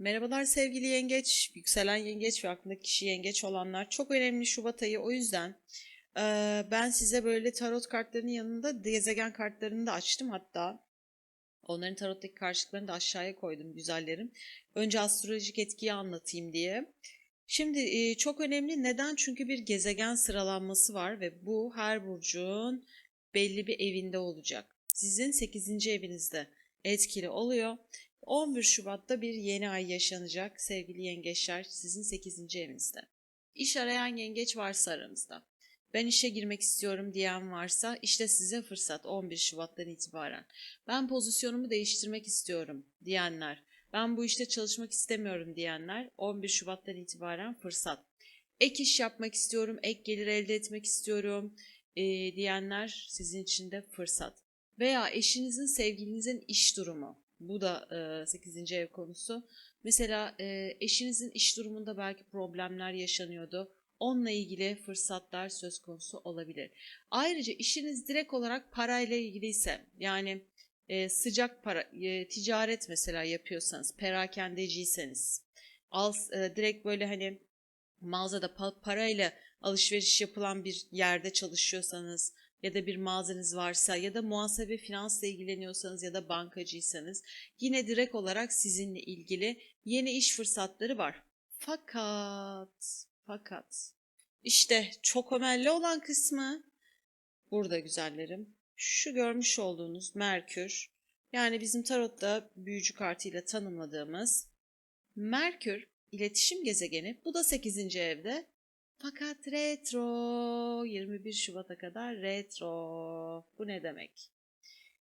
Merhabalar sevgili yengeç, yükselen yengeç ve aklındaki kişi yengeç olanlar. Çok önemli Şubat ayı o yüzden eee, ben size böyle tarot kartlarının yanında gezegen kartlarını da açtım hatta. Onların tarottaki karşılıklarını da aşağıya koydum güzellerim. Önce astrolojik etkiyi anlatayım diye. Şimdi eee, çok önemli neden? Çünkü bir gezegen sıralanması var ve bu her burcun belli bir evinde olacak. Sizin 8. evinizde etkili oluyor. 11 Şubat'ta bir yeni ay yaşanacak sevgili yengeçler sizin 8. evinizde. İş arayan yengeç varsa aranızda. Ben işe girmek istiyorum diyen varsa işte size fırsat 11 Şubat'tan itibaren. Ben pozisyonumu değiştirmek istiyorum diyenler. Ben bu işte çalışmak istemiyorum diyenler 11 Şubat'tan itibaren fırsat. Ek iş yapmak istiyorum, ek gelir elde etmek istiyorum eee, diyenler sizin için de fırsat. Veya eşinizin, sevgilinizin iş durumu. Bu da e, 8. ev konusu. Mesela e, eşinizin iş durumunda belki problemler yaşanıyordu. Onunla ilgili fırsatlar söz konusu olabilir. Ayrıca işiniz direkt olarak parayla ilgiliyse yani e, sıcak para, e, ticaret mesela yapıyorsanız, perakendeciyseniz, al, e, direkt böyle hani mağazada pa- parayla alışveriş yapılan bir yerde çalışıyorsanız ya da bir mağazanız varsa ya da muhasebe finansla ilgileniyorsanız ya da bankacıysanız yine direkt olarak sizinle ilgili yeni iş fırsatları var. Fakat fakat işte çok önemli olan kısmı burada güzellerim. Şu görmüş olduğunuz Merkür yani bizim tarotta büyücü kartıyla tanımladığımız Merkür iletişim gezegeni. Bu da 8. evde. Fakat retro 21 Şubat'a kadar retro. Bu ne demek?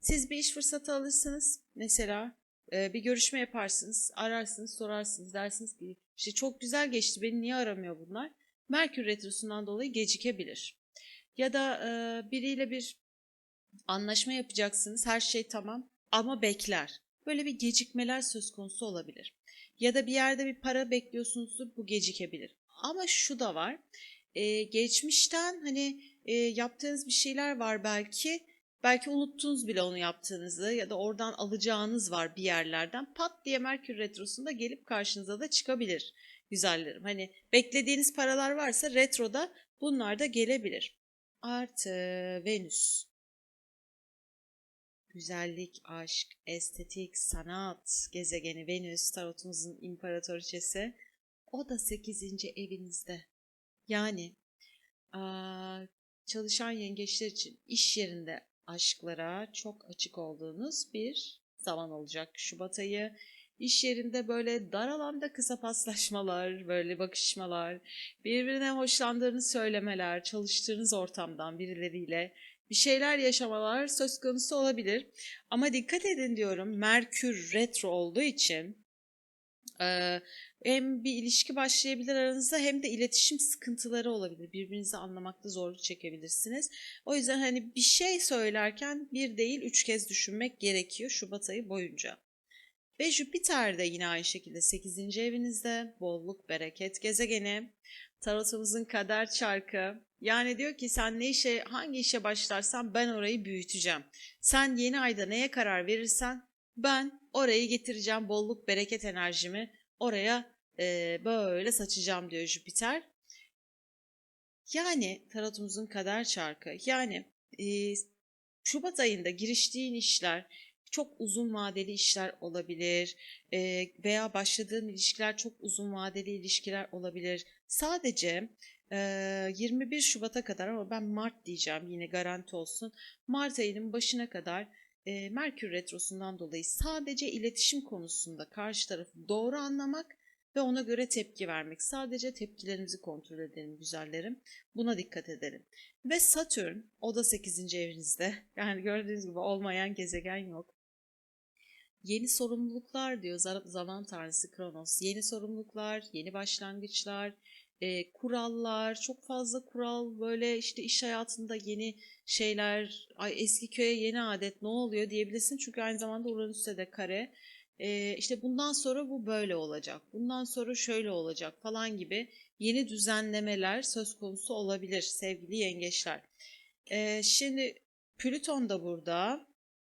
Siz bir iş fırsatı alırsınız. Mesela e, bir görüşme yaparsınız, ararsınız, sorarsınız, dersiniz ki işte çok güzel geçti, beni niye aramıyor bunlar? Merkür retrosundan dolayı gecikebilir. Ya da e, biriyle bir anlaşma yapacaksınız, her şey tamam ama bekler. Böyle bir gecikmeler söz konusu olabilir. Ya da bir yerde bir para bekliyorsunuzdur, bu gecikebilir. Ama şu da var, e, geçmişten hani e, yaptığınız bir şeyler var belki, belki unuttunuz bile onu yaptığınızı ya da oradan alacağınız var bir yerlerden. Pat diye Merkür Retrosu'nda gelip karşınıza da çıkabilir güzellerim. Hani beklediğiniz paralar varsa retroda bunlar da gelebilir. Artı Venüs. Güzellik, aşk, estetik, sanat gezegeni Venüs, tarotumuzun imparatoriçesi. O da 8. evinizde. Yani çalışan yengeçler için iş yerinde aşklara çok açık olduğunuz bir zaman olacak Şubat ayı. İş yerinde böyle dar alanda kısa paslaşmalar, böyle bakışmalar, birbirine hoşlandığınız söylemeler, çalıştığınız ortamdan birileriyle bir şeyler yaşamalar söz konusu olabilir. Ama dikkat edin diyorum Merkür retro olduğu için hem bir ilişki başlayabilir aranızda hem de iletişim sıkıntıları olabilir. Birbirinizi anlamakta zorluk çekebilirsiniz. O yüzden hani bir şey söylerken bir değil üç kez düşünmek gerekiyor Şubat ayı boyunca. Ve Jüpiter de yine aynı şekilde 8. evinizde bolluk, bereket gezegeni. Tarotumuzun kader çarkı. Yani diyor ki sen ne işe, hangi işe başlarsan ben orayı büyüteceğim. Sen yeni ayda neye karar verirsen ben orayı getireceğim bolluk, bereket enerjimi oraya e, böyle saçacağım diyor Jüpiter. Yani tarotumuzun kader çarkı. Yani e, Şubat ayında giriştiğin işler çok uzun vadeli işler olabilir e, veya başladığın ilişkiler çok uzun vadeli ilişkiler olabilir. Sadece e, 21 Şubat'a kadar ama ben Mart diyeceğim yine garanti olsun. Mart ayının başına kadar e, Merkür Retrosu'ndan dolayı sadece iletişim konusunda karşı tarafı doğru anlamak ve ona göre tepki vermek. Sadece tepkilerimizi kontrol edelim güzellerim. Buna dikkat edelim. Ve Satürn o da 8. evinizde. Yani gördüğünüz gibi olmayan gezegen yok. Yeni sorumluluklar diyor za- zaman tanrısı Kronos. Yeni sorumluluklar, yeni başlangıçlar, e, kurallar, çok fazla kural böyle işte iş hayatında yeni şeyler, ay eski köye yeni adet ne oluyor diyebilirsin. Çünkü aynı zamanda Uranüs'te de kare. E, işte bundan sonra bu böyle olacak, bundan sonra şöyle olacak falan gibi yeni düzenlemeler söz konusu olabilir sevgili yengeçler. E, şimdi Plüton da burada.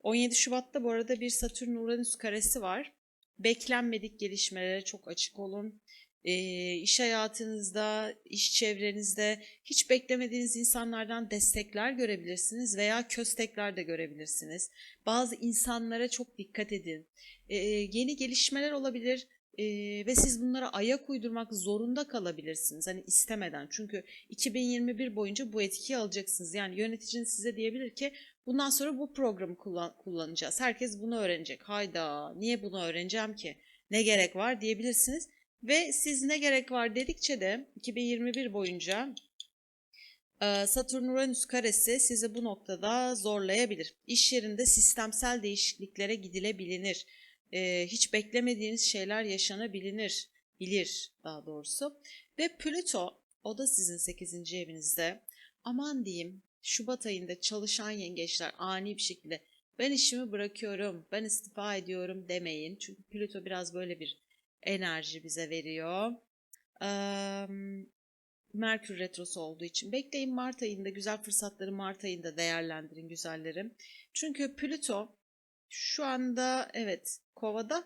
17 Şubat'ta bu arada bir Satürn-Uranüs karesi var. beklenmedik gelişmelere çok açık olun. E, iş hayatınızda, iş çevrenizde hiç beklemediğiniz insanlardan destekler görebilirsiniz veya köstekler de görebilirsiniz. Bazı insanlara çok dikkat edin. E, yeni gelişmeler olabilir e, ve siz bunlara ayak uydurmak zorunda kalabilirsiniz. Hani istemeden. Çünkü 2021 boyunca bu etkiyi alacaksınız. Yani yöneticiniz size diyebilir ki bundan sonra bu programı kullan kullanacağız. Herkes bunu öğrenecek. Hayda niye bunu öğreneceğim ki? Ne gerek var diyebilirsiniz. Ve siz ne gerek var dedikçe de 2021 boyunca e, Satürn-Uranüs karesi sizi bu noktada zorlayabilir. İş yerinde sistemsel değişikliklere gidilebilir. E, hiç beklemediğiniz şeyler yaşanabilir. Bilir daha doğrusu. Ve Plüto o da sizin 8. evinizde. Aman diyeyim Şubat ayında çalışan yengeçler ani bir şekilde ben işimi bırakıyorum, ben istifa ediyorum demeyin. Çünkü Plüto biraz böyle bir enerji bize veriyor. Merkür Retrosu olduğu için bekleyin Mart ayında güzel fırsatları Mart ayında değerlendirin güzellerim. Çünkü Plüto şu anda evet Kova'da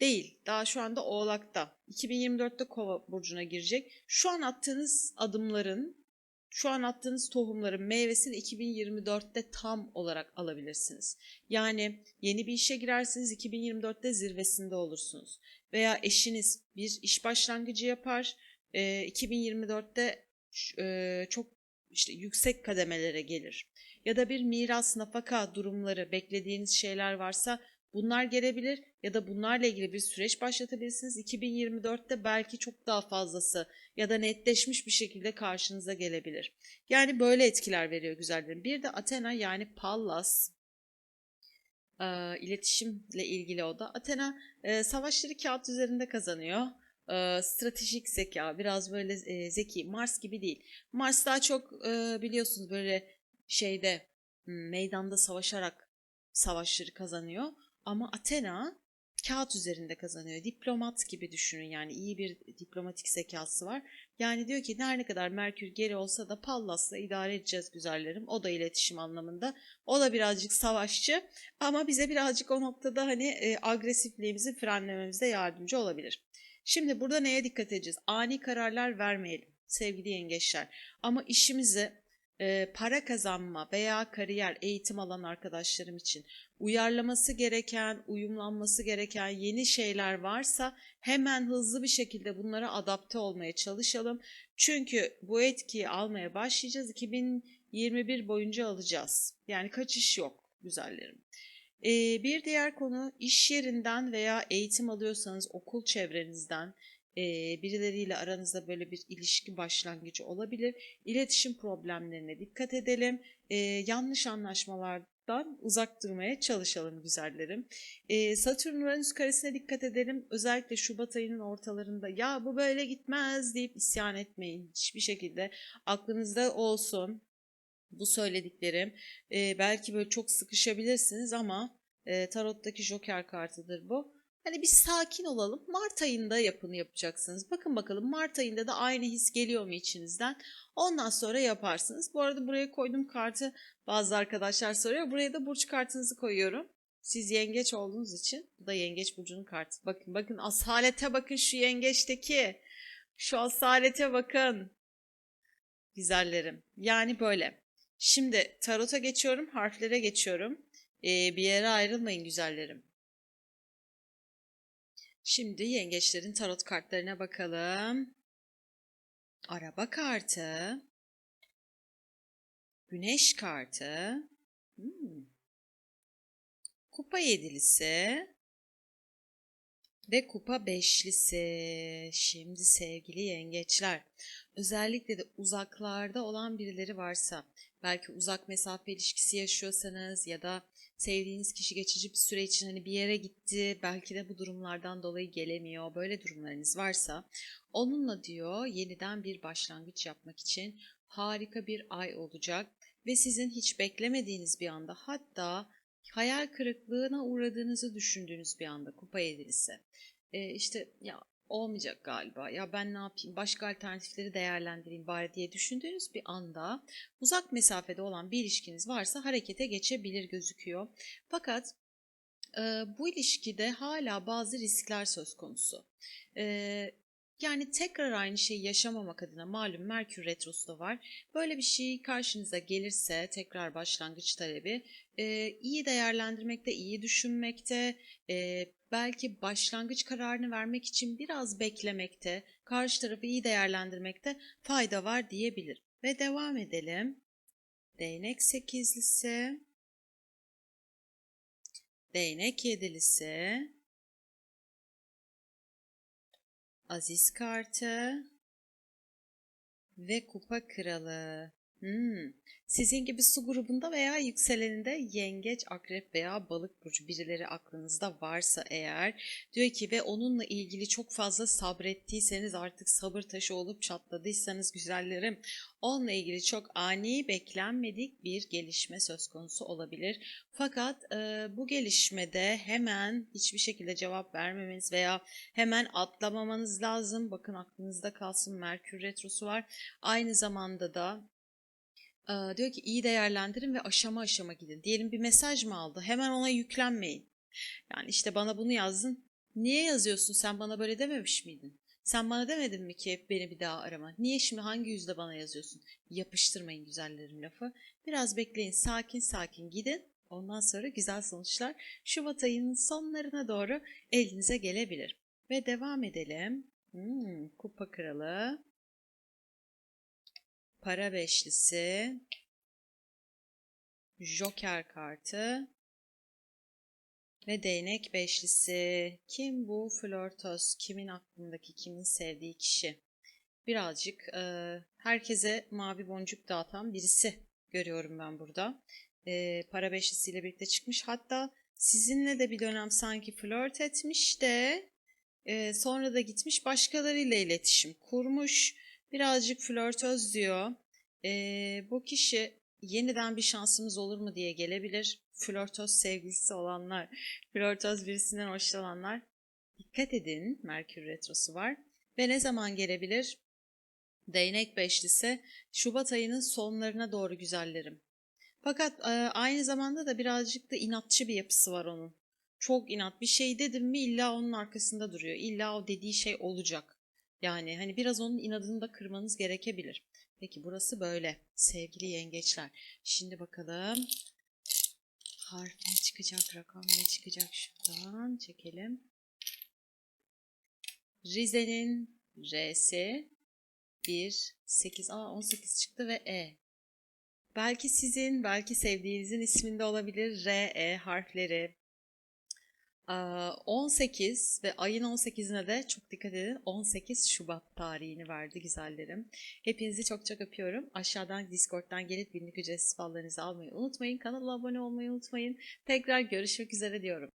değil. Daha şu anda Oğlak'ta. 2024'te Kova burcuna girecek. Şu an attığınız adımların şu an attığınız tohumların meyvesini 2024'te tam olarak alabilirsiniz. Yani yeni bir işe girersiniz 2024'te zirvesinde olursunuz. Veya eşiniz bir iş başlangıcı yapar 2024'te çok işte yüksek kademelere gelir. Ya da bir miras nafaka durumları beklediğiniz şeyler varsa Bunlar gelebilir ya da bunlarla ilgili bir süreç başlatabilirsiniz. 2024'te belki çok daha fazlası ya da netleşmiş bir şekilde karşınıza gelebilir. Yani böyle etkiler veriyor güzellerim. Bir de Athena yani Pallas e, iletişimle ilgili o da. Athena e, savaşları kağıt üzerinde kazanıyor. E, stratejik zeka, biraz böyle e, zeki. Mars gibi değil. Mars daha çok e, biliyorsunuz böyle şeyde meydanda savaşarak savaşları kazanıyor. Ama Athena kağıt üzerinde kazanıyor. Diplomat gibi düşünün yani iyi bir diplomatik zekası var. Yani diyor ki her ne kadar Merkür geri olsa da Pallas'la idare edeceğiz güzellerim. O da iletişim anlamında. O da birazcık savaşçı ama bize birazcık o noktada hani e, agresifliğimizi frenlememize yardımcı olabilir. Şimdi burada neye dikkat edeceğiz? Ani kararlar vermeyelim sevgili yengeçler. Ama işimizi e, para kazanma veya kariyer, eğitim alan arkadaşlarım için uyarlaması gereken, uyumlanması gereken yeni şeyler varsa hemen hızlı bir şekilde bunlara adapte olmaya çalışalım. Çünkü bu etkiyi almaya başlayacağız. 2021 boyunca alacağız. Yani kaçış yok güzellerim. Ee, bir diğer konu iş yerinden veya eğitim alıyorsanız okul çevrenizden e, birileriyle aranızda böyle bir ilişki başlangıcı olabilir. İletişim problemlerine dikkat edelim. E, yanlış anlaşmalar uzak durmaya çalışalım güzellerim. Ee, Satürn Uranüs karesine dikkat edelim. Özellikle Şubat ayının ortalarında ya bu böyle gitmez deyip isyan etmeyin. Hiçbir şekilde aklınızda olsun bu söylediklerim. Ee, belki böyle çok sıkışabilirsiniz ama e, tarottaki joker kartıdır bu. Hani bir sakin olalım. Mart ayında yapını yapacaksınız. Bakın bakalım Mart ayında da aynı his geliyor mu içinizden? Ondan sonra yaparsınız. Bu arada buraya koyduğum kartı bazı arkadaşlar soruyor. Buraya da burç kartınızı koyuyorum. Siz yengeç olduğunuz için bu da yengeç burcunun kartı. Bakın bakın asalete bakın şu yengeçteki. Şu asalete bakın. Güzellerim. Yani böyle. Şimdi tarota geçiyorum, harflere geçiyorum. Ee, bir yere ayrılmayın güzellerim. Şimdi yengeçlerin tarot kartlarına bakalım. Araba kartı. Güneş kartı. Hmm. Kupa yedilisi. Ve kupa beşlisi. Şimdi sevgili yengeçler. Özellikle de uzaklarda olan birileri varsa, belki uzak mesafe ilişkisi yaşıyorsanız ya da sevdiğiniz kişi geçici bir süre için hani bir yere gitti, belki de bu durumlardan dolayı gelemiyor. Böyle durumlarınız varsa onunla diyor yeniden bir başlangıç yapmak için harika bir ay olacak ve sizin hiç beklemediğiniz bir anda hatta hayal kırıklığına uğradığınızı düşündüğünüz bir anda kupa edilisi. Ee, işte ya olmayacak galiba. Ya ben ne yapayım? Başka alternatifleri değerlendireyim bari diye düşündüğünüz bir anda uzak mesafede olan bir ilişkiniz varsa harekete geçebilir gözüküyor. Fakat e, bu ilişkide hala bazı riskler söz konusu. E, yani tekrar aynı şeyi yaşamamak adına malum Merkür Retrosu da var. Böyle bir şey karşınıza gelirse tekrar başlangıç talebi e, iyi değerlendirmekte, iyi düşünmekte, e, belki başlangıç kararını vermek için biraz beklemekte, karşı tarafı iyi değerlendirmekte fayda var diyebilir. Ve devam edelim. Değnek sekizlisi, değnek yedilisi, aziz kartı ve kupa kralı. Hmm. Sizin gibi su grubunda veya yükseleninde yengeç, akrep veya balık burcu birileri aklınızda varsa eğer diyor ki ve onunla ilgili çok fazla sabrettiyseniz artık sabır taşı olup çatladıysanız güzellerim onunla ilgili çok ani beklenmedik bir gelişme söz konusu olabilir. Fakat e, bu gelişmede hemen hiçbir şekilde cevap vermemeniz veya hemen atlamamanız lazım. Bakın aklınızda kalsın Merkür Retrosu var. Aynı zamanda da diyor ki iyi değerlendirin ve aşama aşama gidin. Diyelim bir mesaj mı aldı? Hemen ona yüklenmeyin. Yani işte bana bunu yazdın. Niye yazıyorsun? Sen bana böyle dememiş miydin? Sen bana demedin mi ki beni bir daha arama? Niye şimdi hangi yüzle bana yazıyorsun? Yapıştırmayın güzellerim lafı. Biraz bekleyin. Sakin sakin gidin. Ondan sonra güzel sonuçlar Şubat ayının sonlarına doğru elinize gelebilir. Ve devam edelim. Hmm, kupa kralı para beşlisi, joker kartı ve değnek beşlisi. Kim bu flörtöz? Kimin aklındaki, kimin sevdiği kişi? Birazcık e, herkese mavi boncuk dağıtan birisi görüyorum ben burada. E, para beşlisiyle birlikte çıkmış. Hatta sizinle de bir dönem sanki flört etmiş de e, sonra da gitmiş başkalarıyla iletişim kurmuş Birazcık flörtöz diyor. Ee, bu kişi yeniden bir şansımız olur mu diye gelebilir. Flörtöz sevgilisi olanlar, flörtöz birisinden hoşlananlar. Dikkat edin Merkür Retrosu var. Ve ne zaman gelebilir? Değnek beşlisi Şubat ayının sonlarına doğru güzellerim. Fakat e, aynı zamanda da birazcık da inatçı bir yapısı var onun. Çok inat. Bir şey dedim mi illa onun arkasında duruyor. İlla o dediği şey olacak. Yani hani biraz onun inadını da kırmanız gerekebilir. Peki burası böyle sevgili yengeçler. Şimdi bakalım harf ne çıkacak, rakam ne çıkacak şuradan çekelim. Rize'nin R'si 1, 8, a 18 çıktı ve E. Belki sizin, belki sevdiğinizin isminde olabilir R, E harfleri. 18 ve ayın 18'ine de çok dikkat edin 18 Şubat tarihini verdi güzellerim. Hepinizi çok çok öpüyorum. Aşağıdan Discord'dan gelip günlük ücretsiz fallarınızı almayı unutmayın. Kanala abone olmayı unutmayın. Tekrar görüşmek üzere diyorum.